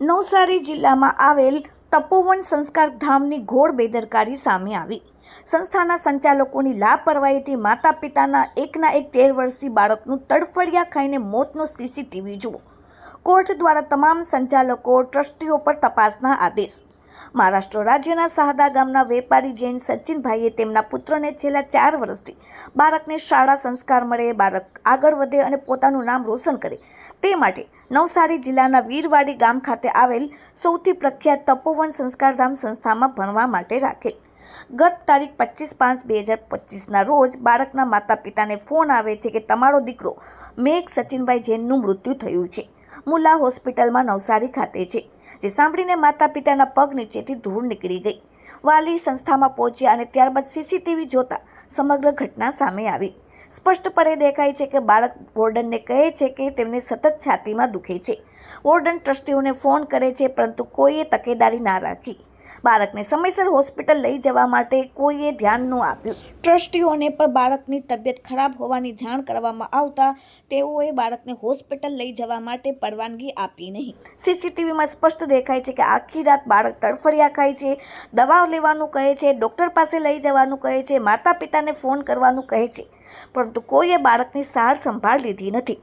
નવસારી જિલ્લામાં આવેલ તપોવન સંસ્કાર ધામની ઘોર બેદરકારી સામે આવી. સંસ્થાના સંચાલકોની લાપરવાહીથી માતા પિતાના એકના એક તેર વર્ષીય બાળકનું તડફડિયા ખાઈને મોતનો સીસીટીવી જુઓ. કોર્ટ દ્વારા તમામ સંચાલકો, ટ્રસ્ટીઓ પર તપાસના આદેશ. મહારાષ્ટ્ર રાજ્યના શાહદા ગામના વેપારી જૈન સચિનભાઈએ તેમના પુત્રને છેલ્લા ચાર વર્ષથી બાળકને શાળા સંસ્કાર મળે, બાળક આગળ વધે અને પોતાનું નામ રોશન કરે. તે માટે નવસારી જિલ્લાના વીરવાડી ગામ ખાતે આવેલ સૌથી પ્રખ્યાત તપોવન સંસ્કારધામ સંસ્થામાં ભણવા માટે રાખેલ. ગત તારીખ પચીસ પાંચ બે હજાર પચીસના રોજ બાળકના માતા પિતાને ફોન આવે છે કે તમારો દીકરો મેઘ સચિનભાઈ જૈનનું મૃત્યુ થયું છે. મુલા હોસ્પિટલમાં નવસારી ખાતે છે, જે સાંભળીને માતા પિતાના પગ નીચેથી ધૂળ નીકળી ગઈ. વાલી સંસ્થામાં પહોંચ્યા અને ત્યારબાદ સીસીટીવી જોતા સમગ્ર ઘટના સામે આવી. સ્પષ્ટપણે દેખાય છે કે બાળક વોર્ડનને કહે છે કે તેમને સતત છાતીમાં દુખે છે. વોર્ડન ટ્રસ્ટીઓને ફોન કરે છે, પરંતુ કોઈએ તકેદારી ના રાખી. બાળકને સમયસર હોસ્પિટલ લઈ જવા માટે કોઈએ ધ્યાન ન આપ્યું. ટ્રસ્ટીઓને પણ બાળકની તબિયત ખરાબ હોવાની જાણ કરવામાં આવતા તેઓએ બાળકને હોસ્પિટલ લઈ જવા માટે પરવાનગી આપી નહીં. સીસીટીવીમાં સ્પષ્ટ દેખાય છે કે આખી રાત બાળક તડફડિયા ખાય છે દવા લેવાનું કહે છે, ડૉક્ટર પાસે લઈ જવાનું કહે છે માતા પિતાને ફોન કરવાનું કહે છે. પરંતુ કોઈએ બાળકની સાર સંભાળ લીધી નથી.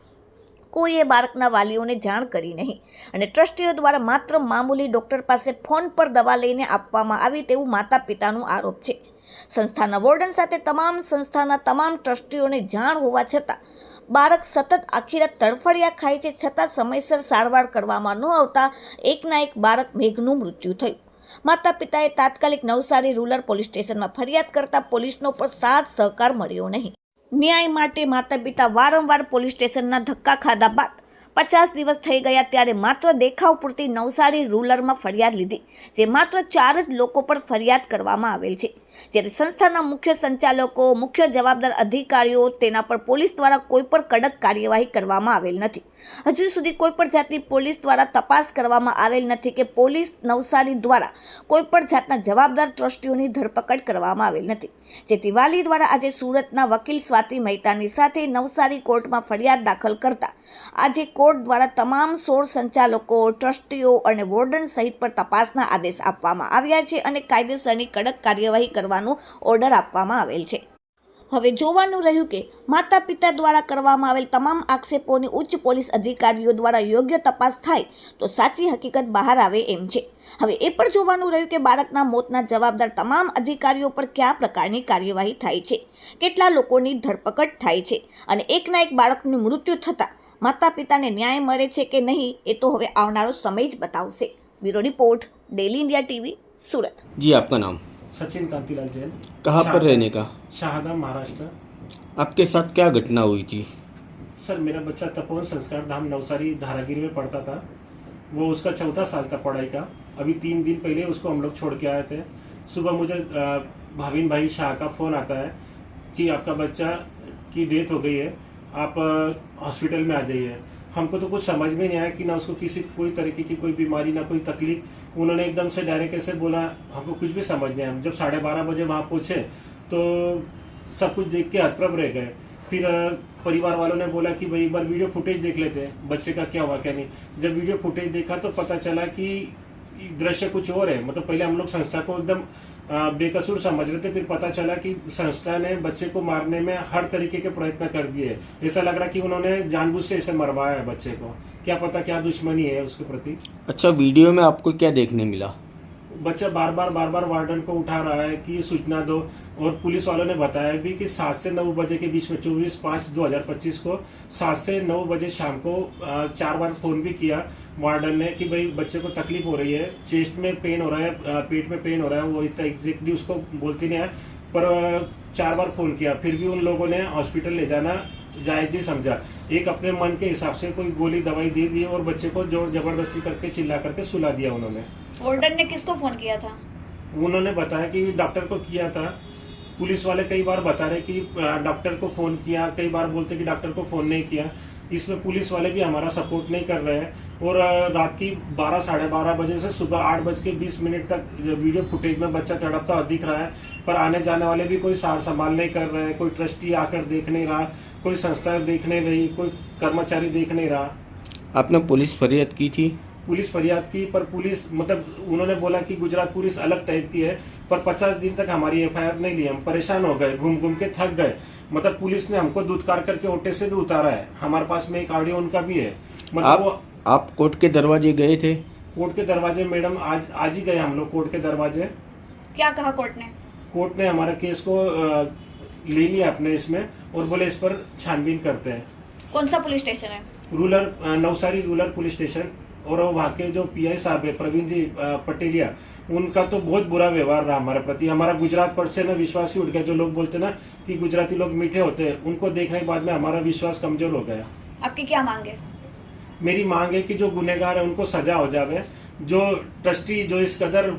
કોઈએ બાળકના વાલીઓને જાણ કરી નહીં. અને ટ્રસ્ટીઓ દ્વારા માત્ર મામૂલી ડૉક્ટર પાસે ફોન પર દવા લઈને આપવામાં આવી તેવું માતા પિતાનો આરોપ છે. સંસ્થાના વોર્ડન સાથે તમામ સંસ્થાના તમામ ટ્રસ્ટીઓને જાણ હોવા છતાં, બાળક સતત આખી રાત તડફડિયા ખાય છે છતાં સમયસર સારવાર કરવામાં ન આવતા એકના એક બાળક મેઘનું મૃત્યુ થયું. માતા પિતાએ તાત્કાલિક નવસારી રૂરલ પોલીસ સ્ટેશનમાં ફરિયાદ કરતા પોલીસનો પણ સાથ સહકાર મળ્યો નહીં. ન્યાય માટે માતા પિતા વારંવાર પોલીસ સ્ટેશનના ધક્કા ખાધા બાદ પચાસ દિવસ થઈ ગયા ત્યારે માત્ર દેખાવ પૂરતી નવસારી રૂરલમાં ફરિયાદ લીધી, જે માત્ર ચાર જ લોકો પર ફરિયાદ કરવામાં આવેલ છે. જ્યારે સંસ્થાના મુખ્ય સંચાલકો, મુખ્ય જવાબદાર અધિકારીઓ તેના પર પોલીસ દ્વારા કોઈ પણ કડક કાર્યવાહી કરવામાં આવેલ નથી. હજુ સુધી કોઈ પણ જાતની પોલીસ દ્વારા તપાસ કરવામાં આવેલ નથી કે પોલીસ નવસારી દ્વારા કોઈ પણ જાતના જવાબદાર ટ્રસ્ટીઓની ધરપકડ કરવામાં આવેલ નથી. જેથી વાલી દ્વારા આજે સુરતના વકીલ સ્વાતિ મહેતાની સાથે નવસારી કોર્ટમાં ફરિયાદ દાખલ કરતા આજે કોર્ટ દ્વારા તમામ સોળ સંચાલકો, ટ્રસ્ટીઓ અને વોર્ડન સહિત પર તપાસના આદેશ આપવામાં આવ્યા છે અને કાયદેસરની કડક કાર્યવાહી કરવાનો ઓર્ડર આપવામાં આવેલ છે. હવે જોવાનું રહ્યું કે માતા પિતા દ્વારા કરવામાં આવેલ તમામ આક્ષેપોની ઉચ્ચ પોલીસ અધિકારીઓ દ્વારા યોગ્ય તપાસ થાય તો સાચી હકીકત બહાર આવે એમ છે. હવે એ પણ જોવાનું રહ્યું કે બાળકના મોતના જવાબદાર તમામ અધિકારીઓ પર કયા પ્રકારની કાર્યવાહી થાય છે. કેટલા લોકોની ધરપકડ થાય છે અને એકના એક બાળકનું મૃત્યુ થતાં માતા પિતાને ન્યાય મળે છે કે નહીં એ તો હવે આવનારો સમય જ બતાવશે. Bureau report daily India TV, Surat. જી, આપનું નામ? सचिन कांतिलाल जैन कहाँ पर रहने का? शाहदा महाराष्ट्र। आपके साथ क्या घटना हुई थी? सर मेरा बच्चा तपोवन संस्कार धाम नवसारी धारागिरी में पढ़ता था। वो उसका चौथा साल था पढ़ाई का। अभी तीन दिन पहले उसको हम लोग छोड़ के आए थे। सुबह मुझे भाविन भाई शाह का फ़ोन आता है कि आपका बच्चा की डेथ हो गई है। आप हॉस्पिटल में आ जाइए। हमको तो कुछ समझ में नहीं आया कि ना उसको किसी, कोई तरीके की कोई बीमारी, ना कोई तकलीफ़। उन्होंने एकदम से डायरेक्ट ऐसे बोला, हमको कुछ भी समझ नहीं आया। जब साढ़े बारह बजे वहाँ पहुँचे तो सब कुछ देख के हतप्रभ रह गए। फिर परिवार वालों ने बोला कि भाई एक बार वीडियो फुटेज देख लेते हैं, बच्चे का क्या हुआ, क्या नहीं। जब वीडियो फुटेज देखा तो पता चला कि दृश्य कुछ और है। मतलब पहले हम लोग संस्था को एकदम बेकसूर समझ रहे थे, फिर पता चला कि संस्था ने बच्चे को मारने में हर तरीके के प्रयत्न कर दिए। ऐसा लग रहा कि उन्होंने जानबूझ से ऐसे मरवाया है बच्चे को। क्या पता क्या दुश्मनी है उसके प्रति? अच्छा वीडियो में आपको क्या देखने मिला? बच्चा बार बार बार बार वार्डन को उठा रहा है कि सूचना दो। और पुलिस वालों ने बताया भी कि सात से नौ बजे के बीच में चौबीस पाँच दो हज़ार पच्चीस को सात से नौ बजे शाम को चार बार फ़ोन भी किया वार्डन ने कि भाई बच्चे को तकलीफ़ हो रही है, चेस्ट में पेन हो रहा है पेट में पेन हो रहा है, वो इतना एग्जैक्टली उसको बोलती नहीं है, पर चार बार फ़ोन किया। फिर भी उन लोगों ने हॉस्पिटल ले जाना जायज़ नहीं समझा। एक अपने मन के हिसाब से कोई गोली दवाई दे दी और बच्चे को ज़ोर ज़बरदस्ती करके चिल्ला करके सुला दिया उन्होंने। वॉर्डन ने किसको फ़ोन किया था? उन्होंने बताया कि डॉक्टर को किया था। पुलिस वाले कई बार बता रहे कि डॉक्टर को फ़ोन किया कई बार बोलते कि डॉक्टर को फ़ोन नहीं किया। इसमें पुलिस वाले भी हमारा सपोर्ट नहीं कर रहे हैं। और रात की बारह साढ़े बारह बजे से सुबह आठ बज के बीस मिनट तक वीडियो फुटेज में बच्चा तड़पता हुआ दिख रहा है। पर आने जाने वाले भी कोई सार संभाल नहीं कर रहे हैं। कोई ट्रस्टी आकर देख नहीं रहा कोई संस्था देख नहीं रही कोई कर्मचारी देख नहीं रहा। आपने पुलिस फरियाद की थी? पुलिस फरियाद की पर पुलिस मतलब उन्होंने बोला कि गुजरात पुलिस अलग टाइप की है पर पचास दिन तक हमारी एफआईआर नहीं ली हम परेशान हो गए घूम घूम के थक गए। मतलब पुलिस ने हमको दुदकार करके ओटे से भी उतारा है। हमारे पास में एक ऑडियो उनका भी है। मतलब आप वो आप कोर्ट के दरवाजे गए थे? कोर्ट के दरवाजे मैडम आज आज ही गए हम लोग कोर्ट के दरवाजे। क्या कहा कोर्ट ने? कोर्ट ने हमारा केस को ले लिया अपने इसमें और बोले इस पर छानबीन करते हैं। कौन सा पुलिस स्टेशन है? Rural uh, Navsari rural police station. और वहाँ के जो पीआई साहब है प्रवीण जी पटेलिया उनका तो बहुत बुरा व्यवहार रहा हमारे प्रति। हमारा गुजरात पर से ना विश्वास ही उठ गया जो लोग बोलते ना कि गुजराती लोग मीठे होते हैं उनको देखने के बाद में हमारा विश्वास कमज़ोर हो गया। आपकी क्या मांग है? मेरी मांग है कि जो गुनेगार है उनको सजा हो जावे। जो ट्रस्टी जो इस कदर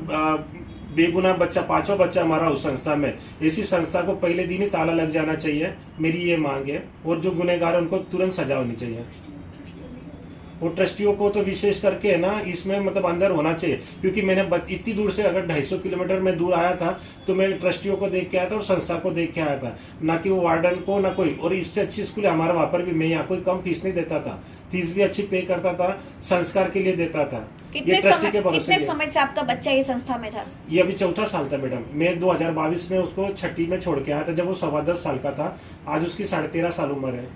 बेगुना बच्चा पाँचों बच्चा हमारा उस संस्था में ऐसी संस्था को पहले दिन ही ताला लग जाना चाहिए मेरी ये मांग है। और जो गुनेगार है उनको तुरंत सजा होनी चाहिए। और ट्रस्टियों को तो विशेष करके है ना इसमें मतलब अंदर होना चाहिए। क्योंकि मैंने इतनी दूर से अगर 250 किलोमीटर में दूर आया था तो मैं ट्रस्टियों को देख के आया था और संस्था को देख के आया था। ना कि वो वार्डन को ना कोई। और इससे अच्छी स्कूल है हमारा वहाँ पर भी मैं यहाँ कोई कम फ़ीस नहीं देता था। फ़ीस भी अच्छी पे करता था संस्कार के लिए देता था। कितने ये ट्रस्टी समय कितने समय से आपका बच्चा ये संस्था में था? ये अभी चौथा साल था मैडम। मैं 2022 में उसको छठी में छोड़ के आया था जब वो सवा दस साल का था। आज उसकी साढ़े तेरह साल उम्र है।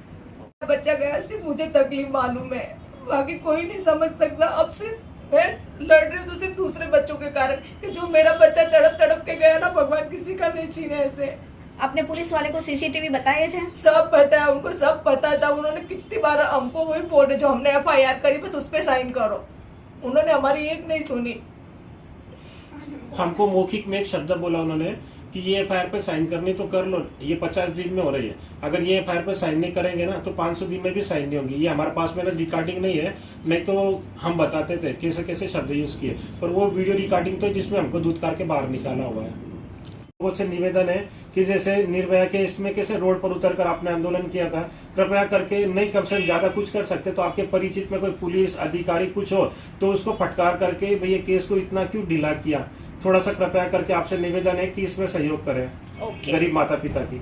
बच्चा गया सिर्फ़ मुझे तकलीफ़ मालूम है। बाकी कोई नहीं समझ सकता। अब सिर्फ़ मैं लड़ रही हूँ तो सिर्फ़ दूसरे बच्चों के कारण कि जो मेरा बच्चा तड़प तड़प के गया ना भगवान किसी का नहीं छीने ऐसे। आपने पुलिस वाले को सीसीटीवी बताए थे? सब पता है उनको सब पता था। उन्होंने कितनी बार हमको वही बोल रहे जो हमने एफ़ आई आर करी बस उस पर साइन करो। उन्होंने हमारी एक नहीं सुनी। हमको मौखिक में एक शब्द बोला उन्होंने कि ये एफ़ पे साइन करनी तो कर लो, ये पचास दिन में हो रही है। अगर ये एफ़ पे साइन नहीं करेंगे ना तो 500 दिन में भी साइन नहीं होंगी। ये हमारे पास में ना रिकॉर्डिंग नहीं है, नहीं तो हम बताते थे कैसे कैसे शब्द यूज़ किए। पर वो वीडियो रिकॉर्डिंग तो जिसमें हमको दूध कार के बाहर निकाला हुआ है। लोगों से निवेदन है कि जैसे निर्भया के इसमें कैसे रोड पर उतर कर आपने आंदोलन किया था, कृपया करके नहीं, कम से कम ज़्यादा कुछ कर सकते तो आपके परिचित में कोई पुलिस अधिकारी कुछ हो तो उसको फटकार करके, भैया, केस को इतना क्यों ढीला किया? थोड़ा सा कृपया करके आपसे निवेदन है कि इसमें सहयोग करें ओके गरीब माता पिता की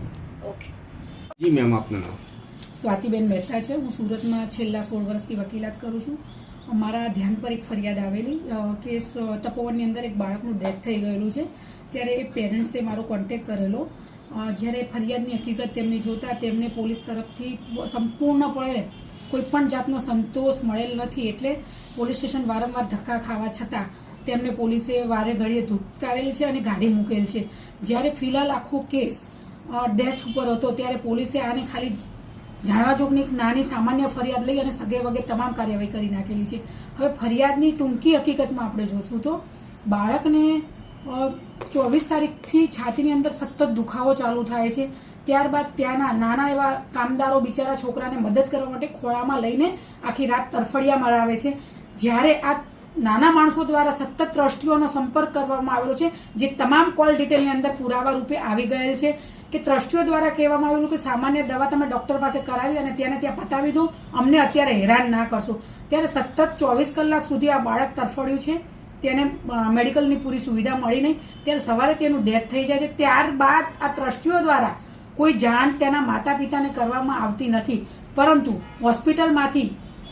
ओके जी मैम આપનું નામ સ્વાતિબેન મહેતા છે હું સુરતમાં છેલ્લા સોળ વર્ષથી વકીલાત કરું છું મારા ધ્યાન પર એક ફરિયાદ આવેલી અ, કે સ- તપોવનની અંદર એક બાળકનું ડેથ થઈ ગયેલું છે ત્યારે એ પેરેન્ટ્સે મારો કોન્ટેક કરેલો અ, જ્યારે ફરિયાદની હકીકત તેમને જોતા તેમને પોલીસ તરફથી સંપૂર્ણપણે કોઈ પણ જાતનો સંતોષ મળેલ નથી એટલે પોલીસ સ્ટેશન વારંવાર ધક્કા ખાવા છતાં તેમને પોલીસે વારે ઘડીએ ધુતકારેલ છે અને ગાડી મૂકેલ છે. જ્યારે ફિલહાલ આખો કેસ ડેથ ઉપર હતો, ત્યારે પોલીસે આને ખાલી જાણવા જોગની એક નાની સામાન્ય ફરિયાદ લઈ અને સગે વગે તમામ કાર્યવાહી કરી નાખેલી છે. હવે ફરિયાદની ટૂંકી હકીકતમાં આપણે જોશું તો, બાળકને ચોવીસ તારીખથી છાતીની અંદર સતત દુખાવો ચાલુ થાય છે. ત્યારબાદ ત્યાંના નાના એવા કામદારો બિચારા છોકરાને મદદ કરવા માટે ખોળામાં લઈને આખી રાત તરફડિયા મરાવે છે. જ્યારે આ નાના માણસો દ્વારા સતત ટ્રસ્ટીઓનો સંપર્ક કરવામાં આવેલો છે, જે તમામ કોલ ડિટેલની અંદર પુરાવા રૂપે આવી ગયેલ છે, કે ટ્રસ્ટીઓ દ્વારા કહેવામાં આવેલું કે સામાન્ય દવા તમે ડૉક્ટર પાસે કરાવી અને ત્યાંને ત્યાં પતાવી દો, અમને અત્યારે હેરાન ના કરશો. ત્યારે સતત ચોવીસ કલાક સુધી આ બાળક તરફડ્યું છે, તેને મેડિકલની પૂરી સુવિધા મળી નહીં. ત્યારે સવારે તેનું ડેથ થઈ જાય છે, ત્યારબાદ આ ટ્રસ્ટીઓ દ્વારા કોઈ જાણ તેના માતા પિતાને કરવામાં આવતી નથી. પરંતુ હોસ્પિટલમાંથી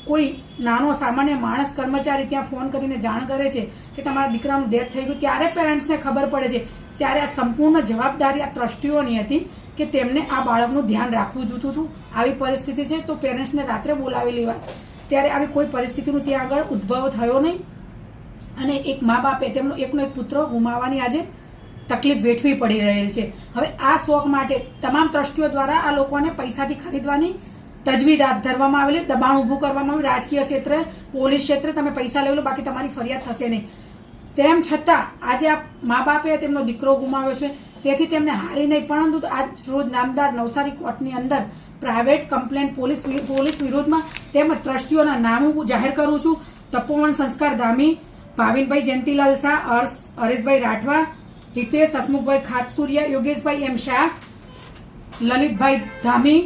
કોઈ નાનો સામાન્ય માણસ કર્મચારી ત્યાં ફોન કરીને જાણ કરે છે કે તમારા દીકરાનું ડેથ થઈ ગયું, ત્યારે પેરેન્ટ્સને ખબર પડે છે. ત્યારે આ સંપૂર્ણ જવાબદારી આ ટ્રસ્ટીઓની હતી કે તેમને આ બાળકનું ધ્યાન રાખવું જોતું હતું. આવી પરિસ્થિતિ છે તો પેરેન્ટ્સને રાત્રે બોલાવી લેવા ત્યારે આવી કોઈ પરિસ્થિતિનું ત્યાં આગળ ઉદ્ભવ થયો નહીં. અને એક મા બાપે તેમનો એકનો એક પુત્ર ગુમાવવાની આજે તકલીફ વેઠવી પડી રહેલ છે. હવે આ શોખ માટે તમામ ટ્રસ્ટીઓ દ્વારા આ લોકોને પૈસાથી ખરીદવાની તજવીજ હાથ ધરવામાં આવેલી, દબાણ ઊભું કરવામાં આવ્યું. રાજકીય ક્ષેત્રે, પોલીસ ક્ષેત્રે તમે પૈસા લઈ લો, બાકી તમારી ફરિયાદ થશે નહીં. તેમ છતાં, આજે આ મા બાપે તેમનો દીકરો ગુમાવ્યો છે. તેથી તેમને હારી નહીં, પરંતુ આજ રોજ નામદાર નવસારી કોર્ટની અંદર પ્રાઇવેટ કમ્પ્લેન પોલીસ પોલીસ વિરોધમાં તેમજ ટ્રસ્ટીઓના નામ હું જાહેર કરું છું. Tapovan Sanskar Dhami, Bhavinbhai Jayantilal Shah Harsh Hareshbhai Rathwa, Hitesh Hasmukhbhai Khatsuriya, Yogeshbhai M Shah, Lalitbhai Dhami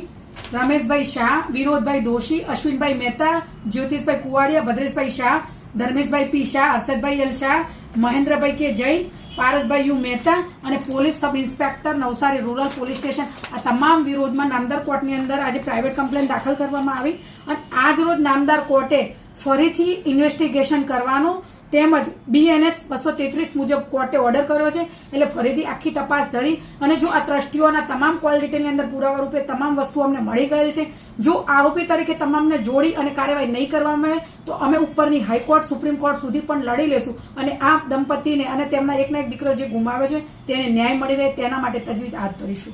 Rameshbhai Shah, Vinodbhai Doshi, Ashwinbhai Mehta, Jyotishbhai Kuvadiya, Bhadreshbhai Shah, Dharmeshbhai P Shah, Harshadbhai L Shah, Mahendrabhai K Jain, Parasbhai U Mehta અને police sub inspector Navsari rural police station. આ તમામ વિરોધમાં નામદાર કોર્ટની અંદર આજે private complain દાખલ કરવામાં આવી. અને આજ રોજ નામદાર કોર્ટે ફરીથી ઇન્વેસ્ટિગેશન કરવાનું તેમજ બીએનએસ બસો તેત્રીસ મુજબ કોર્ટે ઓર્ડર કર્યો છે. એટલે ફરીથી આખી તપાસ ધરી અને જો આ ટ્રસ્ટીઓના તમામ કોલ ડિટેલની અંદર પુરાવા રૂપે તમામ વસ્તુઓ અમને મળી ગયેલ છે, જો આરોપી તરીકે તમામને જોડી અને કાર્યવાહી નહીં કરવામાં આવે, તો અમે ઉપરની હાઈકોર્ટ, સુપ્રીમ કોર્ટ સુધી પણ લડી લેશું અને આ દંપતીને અને તેમના એકના એક દીકરો જે ગુમાવ્યો છે, તેને ન્યાય મળી રહે તેના માટે તજવીજ હાથ ધરીશું.